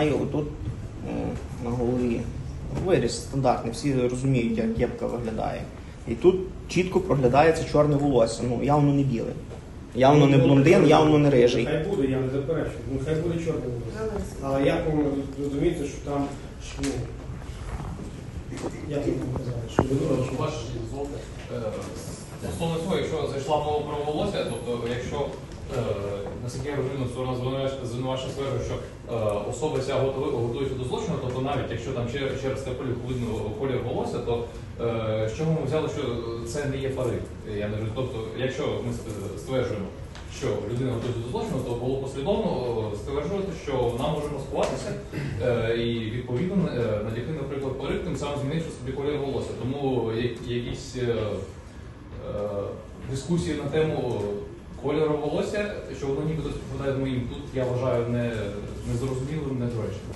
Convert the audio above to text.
Маю отут е, на голові виріс стандартний, всі розуміють, як кепка виглядає. І тут чітко проглядається чорне волосся. Ну, явно не біле. Явно не блондин, явно не рижий. Хай буде, я не заперечую. Ну хай буде чорний волосся. Але як ви розумієте, що там, ну, як ви казали, що ви Що ваш дозволите. Е, Стосовно цього, якщо зайшла мова про волосся, тобто якщо е, наскільки я розумію, сторона звинувачення стверджує, що е, особа ця готується до злочину, тобто навіть якщо там ще- через полі видно колір волосся, то е, з чого ми взяли, що це не є парик? Я не розумію. Тобто, якщо ми стверджуємо, що людина готується до злочину, то було послідовно е, стверджувати, що вона може маскуватися е, і відповідно е, надягти, наприклад, парик, тим самим змінивши собі колір волосся. Тому якісь е, е, дискусії на тему кольору волосся, що воно нібито співпадає з моїм, тут я вважаю не незрозумілим, недоречним.